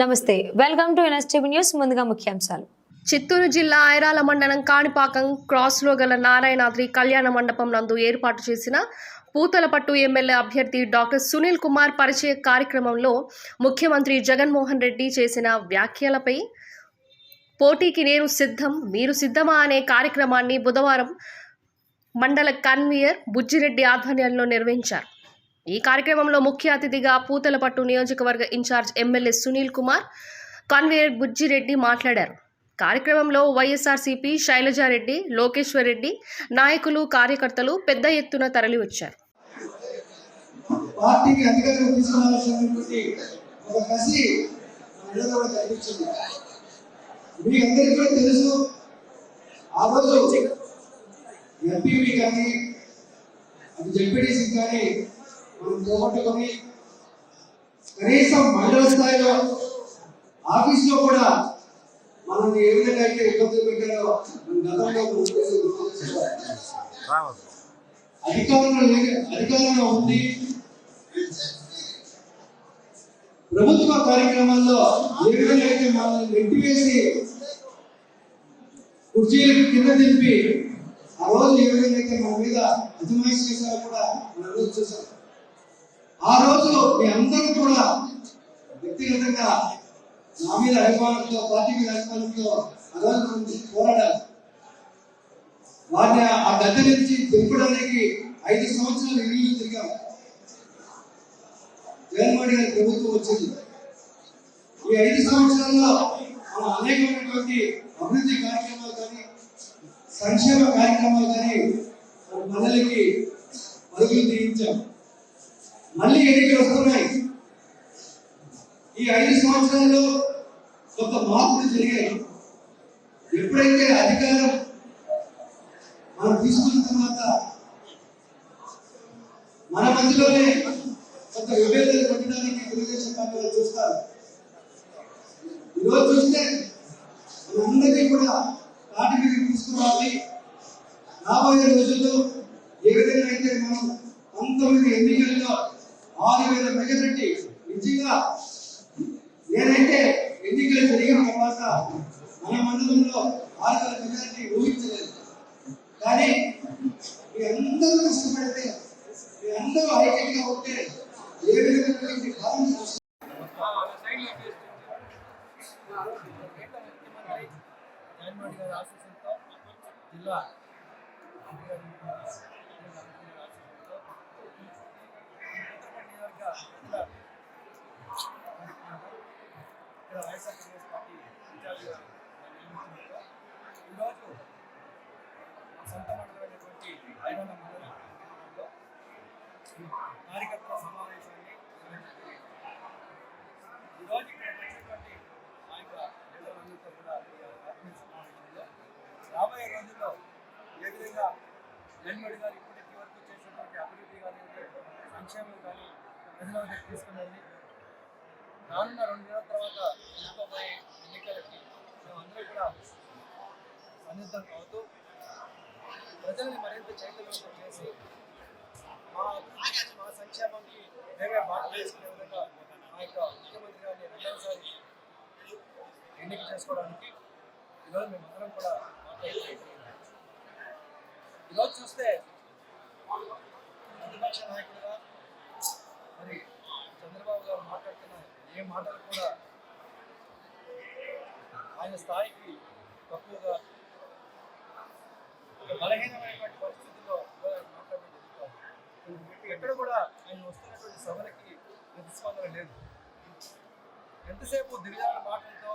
నమస్తే welcome to NSTV news ముందుగా ముఖ్యాంశాలు. చిత్తూరు జిల్లా ఐరాల మండలం కాణిపాకం క్రాస్లో గల నారాయణాద్రి కళ్యాణ మండపం నందు ఏర్పాటు చేసిన పూతలపట్టు ఎమ్మెల్యే అభ్యర్థి డాక్టర్ సునీల్ కుమార్ పరిచయ కార్యక్రమంలో ముఖ్యమంత్రి జగన్మోహన్ రెడ్డి చేసిన వ్యాఖ్యలపై పోటీకి నేను సిద్ధం మీరు సిద్ధమా అనే కార్యక్రమాన్ని బుధవారం మండల కన్వీయర్ బుజ్జిరెడ్డి ఆధ్వర్యంలో నిర్వహించారు. ఈ కార్యక్రమంలో ముఖ్య అతిథిగా పూతలపట్టు నియోజకవర్గ in charge MLA Sunil Kumar convener Bujjireddy మాట్లాడారు. కార్యక్రమంలో వైఎస్ఆర్సీపీ శైలజారెడ్డి లోకేశ్వర్ రెడ్డి నాయకులు కార్యకర్తలు పెద్ద ఎత్తున తరలివచ్చారు. వచ్చారు తెలుసు ఆ రోజు కానీ అది జడ్పీటీసీ కానీ పోగొట్టుకొని కనీసం మండల స్థాయిలో ఆఫీస్లో కూడా మనం ఏ విధంగా అయితే ఇబ్బందులు పెట్టారో గతంలో అధికారంలో లేక అధికారంలో ఉంది. ప్రభుత్వ కార్యక్రమాల్లో ఏ విధంగా అయితే మనల్ని నెట్టివేసి కుర్చీలకు కింద దింపి ఆ రోజు ఏ విధంగా అయితే మన మీద అజమాయిష్ చేశారో కూడా మనం చూసాం. ఆ రోజు మీ అందరూ కూడా వ్యక్తిగతంగా నా మీద అభిమానంతో పార్టీ మీద అభిమానంతో ఆ రోజు మనం వాటిని ఆ గద్దె నుంచి దింపడానికి ఐదు సంవత్సరాలు ఇల్లు తిరిగాం. జగన్మోహన్ గారి ప్రభుత్వం వచ్చింది. ఈ ఐదు సంవత్సరాల్లో మనం అనేకమైనటువంటి అభివృద్ధి కార్యక్రమాలు కానీ సంక్షేమ కార్యక్రమాలు కానీ మన ప్రజలకి పరుగులు తీయించాం. మళ్ళీ ఎన్నికలు వస్తున్నాయి. ఈ ఐదు సంవత్సరాల్లో కొంత మార్పులు జరిగాయి. ఎప్పుడైతే అధికారం మనం తీసుకున్న తర్వాత మన మధ్యలోనే కొంత విభేదాలు పెట్టడానికి తెలుగుదేశం పార్టీ వాళ్ళు చూస్తారు. ఈరోజు చూస్తే మనందరికీ కూడా పార్టీ మీద తీసుకురావాలి రాబోయే రోజుల్లో ఏ విధంగా అయితే మనం పంతొమ్మిది ఎన్నికల్లో ఆరు వేల మెజారిటీ నిజంగా నేనైతే ఎన్నికలు జరిగిన తర్వాత మన మండలంలో ఆరు వేల మెజారిటీ ఊహించలేదు. కానీ మీ అందరూ కష్టపడితే మీ అందరూ ఐక్యంగా ఉంటే ఏ విధమైనటువంటి కాలం జిల్లా అధికారి ఆశీస్సులతో నియోజక జిల్లా ఇక్కడ వైఎస్ఆర్ కాంగ్రెస్ పార్టీ ఇన్ఛార్జిగా నియమించినట్టుగా ఈరోజు మా సొంత మండలమైనటువంటి ఐదొండ మండలంలో కార్యకర్తల సమావేశాన్ని నిర్వహించడం ఈరోజు ఇక్కడ వచ్చినటువంటి మా యొక్క ప్రజలందరితో కూడా ఈ ఆత్మీయ సమావేశంలో రాబోయే రోజుల్లో ఏ విధంగా జగన్మోహన్ గారు ఇప్పటికి వరకు చేసినటువంటి అభివృద్ధి కానివ్వండి సంక్షేమం కానీ ప్రజల వద్దకు తీసుకున్నది రానున్న రెండు నెలల తర్వాత జరగబోయే ఎన్నికలకి మేమందరూ కూడా సన్నిద్ధం అవుతూ ప్రజల్ని మరింత చైతన్యవంతం చేసి మా అభివృద్ధి మా సంక్షేమానికి మేమే బాట వేసుకునే విధంగా మా యొక్క ముఖ్యమంత్రి గారిని రెండవసారి ఎన్నిక చేసుకోవడానికి ఈరోజు మేమందరం కూడా ఈరోజు చూస్తే ప్రతిపక్ష నాయకులుగా మరి చంద్రబాబు గారు మాట్లాడుతున్న ఏ మాటలు కూడా ఆయన స్థాయికి తక్కువగా బలహీనమైనటువంటి పరిస్థితుల్లో మాట్లాడడం జరుగుతుంది. ఎక్కడ కూడా ఆయన వస్తున్నటువంటి సభలకి ప్రతిస్పందన లేదు. ఎంతసేపు దిగజాల మాటలతో